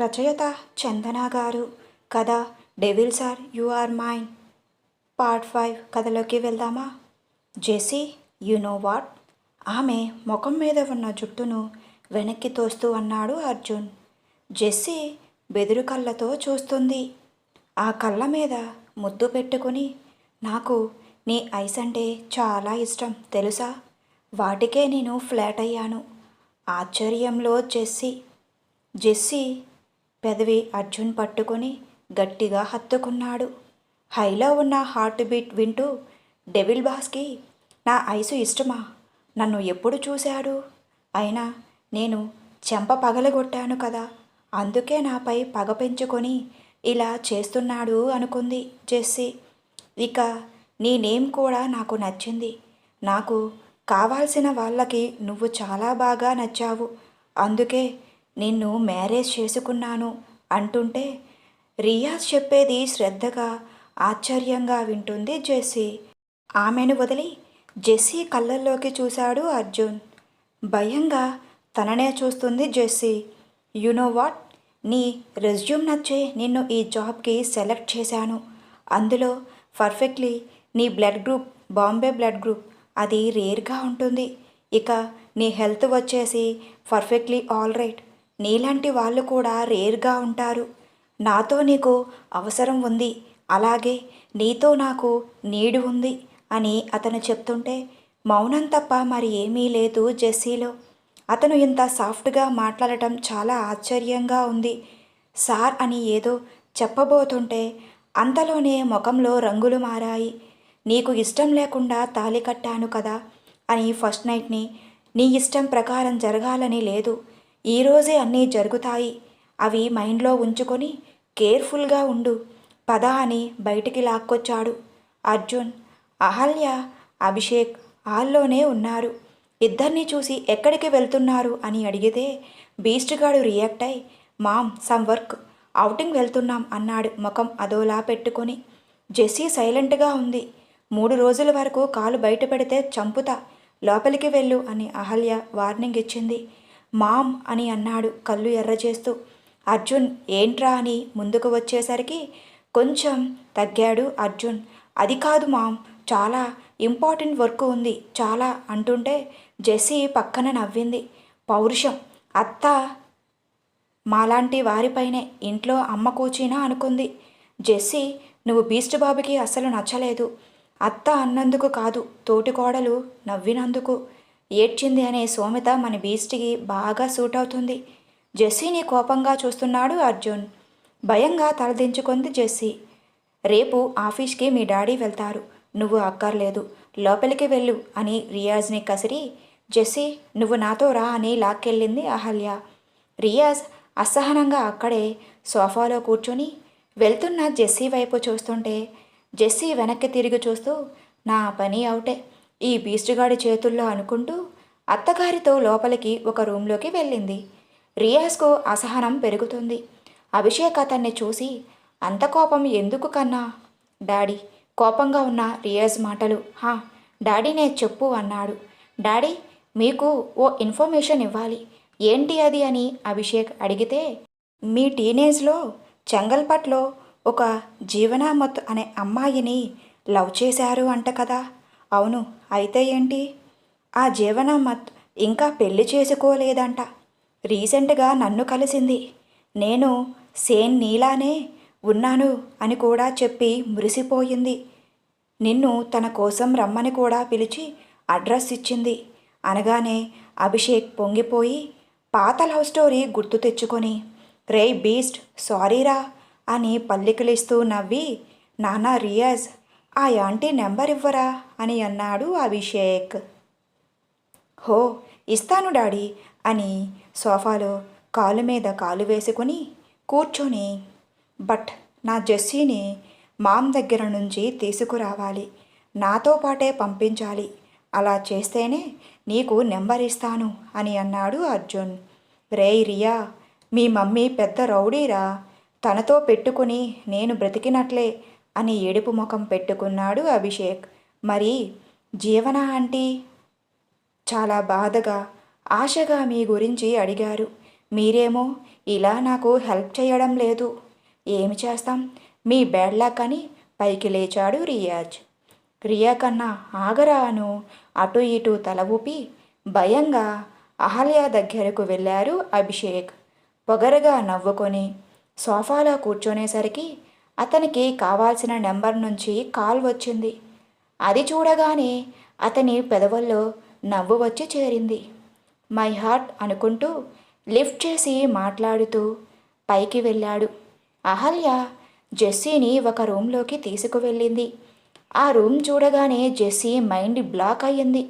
రచయిత చందన గారు. కథ devil sir you are mine part five కథలోకి వెళ్దామా? జెస్సీ యు నో వాట్ ఆమె ముఖం మీద ఉన్న జుట్టును వెనక్కి తోస్తూ అన్నాడు అర్జున్. జెస్సీ బెదురు కళ్ళతో చూస్తుంది. ఆ కళ్ళ మీద ముద్దు పెట్టుకుని నాకు నీ ఐస్ అంటే చాలా ఇష్టం తెలుసా? వాటికే నేను ఫ్లాట్ అయ్యాను. ఆశ్చర్యంలో జెస్సీ. జెస్సీ పెదవి అర్జున్ పట్టుకొని గట్టిగా హత్తుకున్నాడు. హైలో ఉన్న హార్ట్ బీట్ వింటూ డెవిల్ బాస్కి నా ఐసు ఇష్టమా? నన్ను ఎప్పుడు చూశాడు? అయినా నేను చెంప పగలగొట్టాను కదా అందుకే నాపై పగ పెంచుకొని ఇలా చేస్తున్నాడు అనుకుంది జెస్సీ. ఇక నీ నేమ్ కూడా నాకు నచ్చింది. నాకు కావాల్సిన వాళ్ళకి నువ్వు చాలా బాగా నచ్చావు. అందుకే నిన్ను మ్యారేజ్ చేసుకున్నాను అంటుంటే రియాజ్ చెప్పేది శ్రద్ధగా ఆశ్చర్యంగా వింటుంది జెస్సీ. ఆమెను వదిలి జెస్సీ కళ్ళల్లోకి చూశాడు అర్జున్. భయంగా తననే చూస్తుంది జెస్సీ. You know what? నీ రెజ్యూమ్ నచ్చే నిన్ను ఈ జాబ్కి సెలెక్ట్ చేశాను. అందులో పర్ఫెక్ట్లీ నీ blood group Bombay blood group అది రేర్గా ఉంటుంది. ఇక నీ హెల్త్ వచ్చేసి పర్ఫెక్ట్లీ ఆల్ రైట్. నీలాంటి వాళ్ళు కూడా రేర్గా ఉంటారు. నాతో నీకు అవసరం ఉంది. అలాగే నీతో నాకు నీడు ఉంది అని అతను చెప్తుంటే మౌనం తప్ప మరి ఏమీ లేదు జెస్సీలో. అతను ఇంత సాఫ్ట్గా మాట్లాడటం చాలా ఆశ్చర్యంగా ఉంది. సార్ అని ఏదో చెప్పబోతుంటే అంతలోనే ముఖంలో రంగులు మారాయి. నీకు ఇష్టం లేకుండా తాళి కట్టాను కదా అని ఫస్ట్ నైట్ని నీ ఇష్టం ప్రకారం జరగాలని లేదు. ఈరోజే అన్నీ జరుగుతాయి. అవి మైండ్లో ఉంచుకొని కేర్ఫుల్గా ఉండు. పద అని బయటికి లాక్కొచ్చాడు. అర్జున్ అహల్య అభిషేక్ హాల్లోనే ఉన్నారు. ఇద్దరిని చూసి ఎక్కడికి వెళ్తున్నారు అని అడిగితే బీస్ట్గాడు రియాక్ట్ అయి మామ్ సమ్ వర్క్. అవుటింగ్ వెళ్తున్నాం అన్నాడు ముఖం అదోలా పెట్టుకొని. జెస్సీ సైలెంట్గా ఉంది. మూడు రోజుల వరకు కాలు బయట పెడితే చంపుతా లోపలికి వెళ్ళు అని అహల్య వార్నింగ్ ఇచ్చింది. మామ్ అని అన్నాడు కళ్ళు ఎర్ర చేస్తూ అర్జున్ ఏంట్రా అని ముందుకు వచ్చేసరికి కొంచెం తగ్గాడు అర్జున్. అది కాదు మామ్ చాలా ఇంపార్టెంట్ వర్క్ ఉంది చాలా అంటుంటే జెస్సీ పక్కన నవ్వింది. పౌరుషం అత్త మాలాంటి వారిపైనే ఇంట్లో అమ్మ కూచినా అనుకుంది. జెస్సీ నువ్వు బీస్ట్ బాబుకి అసలు నచ్చలేదు. అత్త అన్నందుకు కాదు తోటికోడలు నవ్వినందుకు. ఏడ్చింది అనే సోమిత మన బీస్ట్కి బాగా సూట్ అవుతుంది జెస్సీని కోపంగా చూస్తున్నాడు అర్జున్. భయంగా తలదించుకుంది జెస్సీ. రేపు ఆఫీస్కి మీ డాడీ వెళ్తారు. నువ్వు అక్కర్లేదు. లోపలికి వెళ్ళు అని రియాజ్ని కసిరి. జెస్సీ నువ్వు నాతో రా అని లాక్కెళ్ళింది అహల్య. రియాజ్ అసహనంగా అక్కడే సోఫాలో కూర్చొని వెళ్తున్న జెస్సీ వైపు చూస్తుంటే జెస్సీ వెనక్కి తిరిగి చూస్తూ నా పని అవుటే. ఈ బీస్టుగాడి చేతుల్లో అనుకుంటూ అత్తగారితో లోపలికి ఒక రూంలోకి వెళ్ళింది. రియాజ్కు అసహనం పెరుగుతుంది. అభిషేక్ అతన్ని చూసి అంత కోపం ఎందుకు కన్నా? డాడీ కోపంగా ఉన్న రియాజ్ మాటలు. హా డాడీనే చెప్పు అన్నాడు. డాడీ మీకు ఓ ఇన్ఫర్మేషన్ ఇవ్వాలి. ఏంటి అది? అని అభిషేక్ అడిగితే మీ టీనేజ్లో చెంగల్పట్లో ఒక జీవనామత్ అనే అమ్మాయిని లవ్ చేశారు అంట కదా. అవును అయితే ఏంటి? ఆ జీవనమ్మత్ ఇంకా పెళ్ళి చేసుకోలేదంట. రీసెంట్గా నన్ను కలిసింది. నేను సేన్ నీలానే ఉన్నాను అని కూడా చెప్పి మురిసిపోయింది. నిన్ను తన కోసం రమ్మని కూడా పిలిచి అడ్రస్ ఇచ్చింది. అనగానే అభిషేక్ పొంగిపోయి పాత లవ్ స్టోరీ గుర్తు తెచ్చుకొని రే బీస్ట్ సారీరా అని పల్లికిలిస్తూ నవ్వి నానా రియాజ్ ఆ యాంటీ నెంబర్ ఇవ్వరా? అని అన్నాడు అభిషేక్. హో ఇస్తాను డాడీ అని సోఫాలో కాలు మీద కాలు వేసుకుని కూర్చొని బట్ నా జెస్సీని మామ్ దగ్గర నుంచి తీసుకురావాలి నాతో పాటే పంపించాలి అలా చేస్తేనే నీకు నెంబర్ ఇస్తాను అని అన్నాడు అర్జున్. రే రియా మీ మమ్మీ పెద్ద రౌడీరా తనతో పెట్టుకుని నేను బ్రతికినట్లే అని ఏడుపు ముఖం పెట్టుకున్నాడు అభిషేక్. మరి జీవన ఆంటీ? చాలా బాధగా ఆశగా మీ గురించి అడిగారు. మీరేమో ఇలా నాకు హెల్ప్ చేయడం లేదు. ఏమి చేస్తాం? మీ బ్యాడ్ లక్ అని పైకి లేచాడు రియాజ్. రియా కన్నా ఆగరాను అటు ఇటు తల ఊపి భయంగా అహల్య దగ్గరకు వెళ్ళారు అభిషేక్. పొగరగా నవ్వుకొని సోఫాలో కూర్చునేసరికి అతనికి కావాల్సిన నెంబర్ నుంచి కాల్ వచ్చింది. అది చూడగానే అతని పెదవుల్లో నవ్వు వచ్చి చేరింది. మై హార్ట్ అనుకుంటూ లిఫ్ట్ చేసి మాట్లాడుతూ పైకి వెళ్ళాడు. అహల్య జెస్సీని ఒక రూమ్లోకి తీసుకువెళ్ళింది. ఆ రూమ్ చూడగానే జెస్సీ మైండ్ బ్లాక్ అయ్యింది.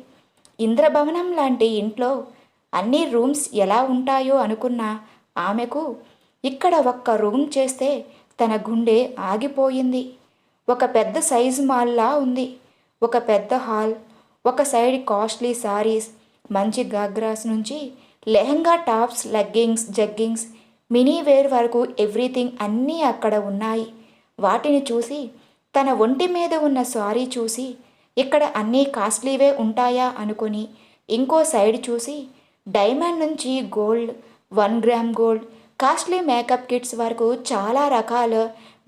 ఇంద్రభవనం లాంటి ఇంట్లో అన్ని రూమ్స్ ఎలా ఉంటాయో అనుకున్న ఆమెకు ఇక్కడ ఒక్క రూమ్ చేస్తే తన గుండె ఆగిపోయింది. ఒక పెద్ద సైజ్ మాల్లా ఉంది. ఒక పెద్ద హాల్ ఒక సైడ్ కాస్ట్లీ సారీస్ మంచి గాగ్రాస్ నుంచి lehenga tops leggings jeggings mini wear వరకు ఎవ్రీథింగ్ అన్నీ అక్కడ ఉన్నాయి. వాటిని చూసి తన ఒంటి మీద ఉన్న సారీ చూసి ఇక్కడ అన్నీ కాస్ట్లీవే ఉంటాయా అనుకుని ఇంకో సైడ్ చూసి డైమండ్ నుంచి gold one gram gold costly makeup kits వరకు చాలా రకాల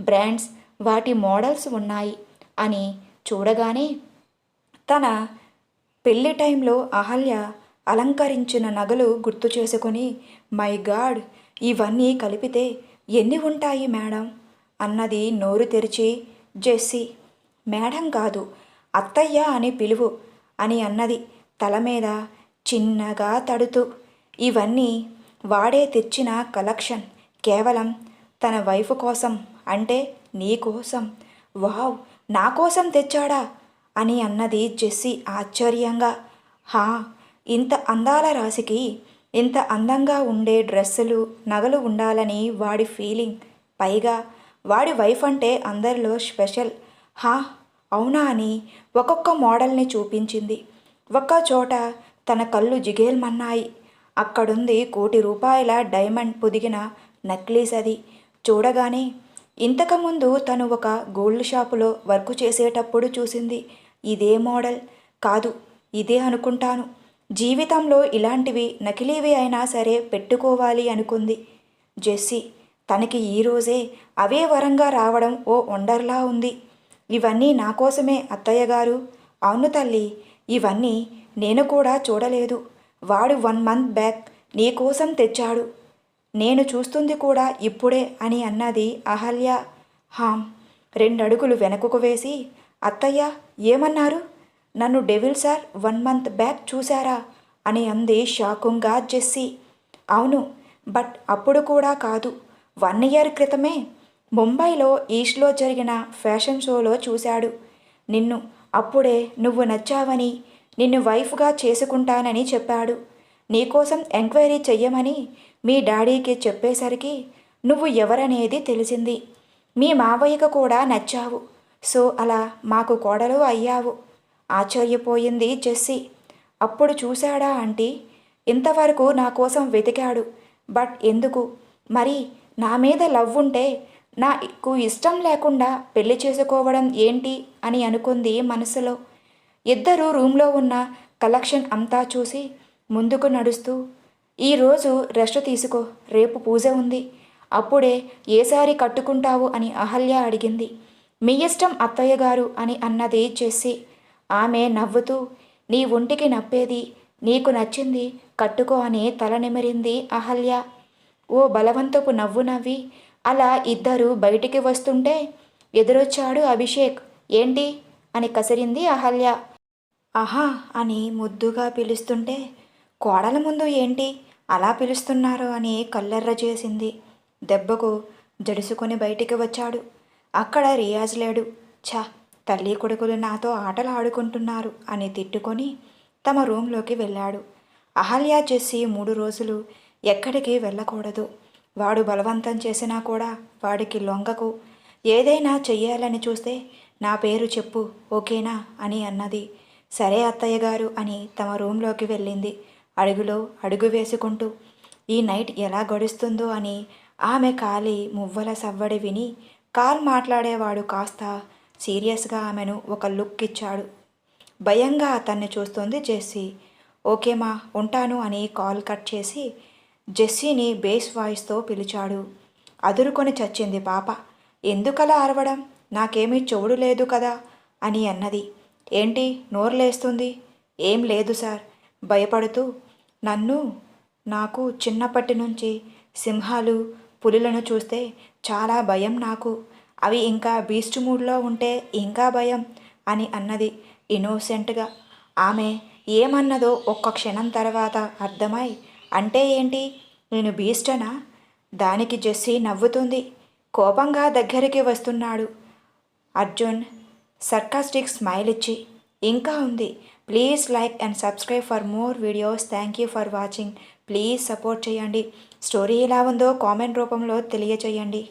బ్రాండ్స్ వాటి మోడల్స్ ఉన్నాయి అని చూడగానే తన పెళ్ళి టైంలో అహల్య అలంకరించిన నగలు గుర్తు చేసుకొని మై గాడ్ ఇవన్నీ కలిపితే ఎన్ని ఉంటాయి మేడం? అన్నది నోరు తెరిచి జెస్సీ మేడం కాదు అత్తయ్య అని పిలువు అని అన్నది తల మీద చిన్నగా తడుతూ ఇవన్నీ వాడే తెచ్చిన కలెక్షన్ కేవలం తన వైఫ్ కోసం అంటే నీ కోసం. వావ్ నా కోసం తెచ్చాడా? అని అన్నది జెస్సీ ఆశ్చర్యంగా. హా ఇంత అందాల రాశికి ఇంత అందంగా ఉండే డ్రెస్సులు నగలు ఉండాలని వాడి ఫీలింగ్. పైగా వాడి వైఫ్ అంటే అందరిలో స్పెషల్. హా అవునా అని ఒక్కొక్క మోడల్ని చూపించింది. ఒక్క చోట తన కళ్ళు జిగేల్మన్నాయి. అక్కడుంది కోటి రూపాయల డైమండ్ పొదిగిన నెక్లెస్ అది. చూడగానే ఇంతకుముందు తను ఒక గోల్డ్ షాపులో వర్క్ చేసేటప్పుడు చూసింది. ఇదే మోడల్. కాదు ఇదే అనుకుంటాను. జీవితంలో ఇలాంటివి నకిలీవి అయినా సరే పెట్టుకోవాలి అనుకుంది. జెస్సీ తనకి ఈరోజే అవే వరంగా రావడం ఓ వండర్లా ఉంది. ఇవన్నీ నా కోసమే అత్తయ్య గారు. అవును తల్లి ఇవన్నీ నేను కూడా చూడలేదు. వాడు వన్ మంత్ బ్యాక్ నీకోసం తెచ్చాడు. నేను చూస్తుంది కూడా ఇప్పుడే అని అన్నది అహల్య. హాం రెండడుగులు వెనకకు వేసి అత్తయ్య ఏమన్నారు? నన్ను devil sir one month back చూశారా? అని అంది షాకుంగా జెస్సీ. అవును బట్ అప్పుడు కూడా కాదు. వన్ ఇయర్ క్రితమే ముంబైలో ఈస్ట్లో జరిగిన ఫ్యాషన్ షోలో చూశాడు. నిన్ను అప్పుడే నువ్వు నచ్చావని నిన్ను వైఫ్గా చేసుకుంటానని చెప్పాడు. నీకోసం ఎంక్వైరీ చెయ్యమని మీ డాడీకి చెప్పేసరికి నువ్వు ఎవరనేది తెలిసింది. మీ మావయ్యకు కూడా నచ్చావు. సో అలా మాకు కోడలు అయ్యావు. ఆశ్చర్యపోయింది జెస్సీ. అప్పుడు చూశాడా ఆంటీ? ఇంతవరకు నా కోసం వెతికాడు. బట్ ఎందుకు? మరి నా మీద లవ్ ఉంటే నాకు ఇష్టం లేకుండా పెళ్ళి చేసుకోవడం ఏంటి అని అనుకుంది మనసులో. ఇద్దరు రూమ్లో ఉన్న కలెక్షన్ అంతా చూసి ముందుకు నడుస్తూ ఈరోజు రెస్ట్ తీసుకో రేపు పూజ ఉంది. అప్పుడే ఏ కట్టుకుంటావు? అని అహల్య అడిగింది. మీ ఇష్టం అత్తయ్య గారు అని అన్నది చేసి ఆమె నవ్వుతూ నీ ఒంటికి నప్పేది నీకు నచ్చింది కట్టుకో అని తల నిమిరింది అహల్య. ఓ బలవంతపు నవ్వు నవ్వి అలా ఇద్దరు బయటికి వస్తుంటే ఎదురొచ్చాడు అభిషేక్. ఏంటి? అని కసిరింది అహల్య. ఆహా అని ముద్దుగా పిలుస్తుంటే కోడల ముందు ఏంటి అలా పిలుస్తున్నారు అని కల్లెర్ర చేసింది. దెబ్బకు జడుసుకొని బయటికి వచ్చాడు. అక్కడ రియాజ్ లేడు. ఛ తల్లి కొడుకులు నాతో ఆటలు ఆడుకుంటున్నారు అని తిట్టుకొని తమ రూంలోకి వెళ్ళాడు. అహల్య చేసి మూడు రోజులు ఎక్కడికి వెళ్ళకూడదు. వాడు బలవంతం చేసినా కూడా వాడికి లొంగకు. ఏదైనా చెయ్యాలని చూస్తే నా పేరు చెప్పు ఓకేనా అని అన్నది. సరే అత్తయ్య గారు అని తమ రూంలోకి వెళ్ళింది. అడుగులో అడుగు వేసుకుంటూ ఈ నైట్ ఎలా గడుస్తుందో అని ఆమె కాలి మువ్వల సవ్వడి విని కాల్ మాట్లాడేవాడు కాస్త సీరియస్గా ఆమెను ఒక లుక్ ఇచ్చాడు. భయంగా అతన్ని చూస్తుంది జెస్సీ. ఓకేమా ఉంటాను అని కాల్ కట్ చేసి జెస్సీని బేస్ వాయిస్తో పిలిచాడు. అదురుకొని చచ్చింది పాప. ఎందుకలా అరవడం? నాకేమీ చెవుడు లేదు కదా అని అన్నది. ఏంటి నోరు లేస్తుంది ఏం లేదు సార్. భయపడుతూ నన్ను నాకు చిన్నప్పటి నుంచి సింహాలు పులులను చూస్తే చాలా భయం నాకు. అవి ఇంకా బీస్ట్ మూడ్లో ఉంటే ఇంకా భయం అని అన్నది ఇన్నోసెంట్గా. ఆమె ఏమన్నదో ఒక్క క్షణం తర్వాత అర్థమై అంటే ఏంటి? నేను బీస్టనా? దానికి జెస్సీ నవ్వుతుంది. కోపంగా దగ్గరికి వస్తున్నాడు. అర్జున్ సర్కాస్టిక్ స్మైల్ ఇచ్చి ఇంకా ఉంది. Please like and subscribe for more videos thank you for watching please support చేయండి. స్టోరీ ఎలా ఉందో కామెంట్ రూపంలో తెలియచేయండి.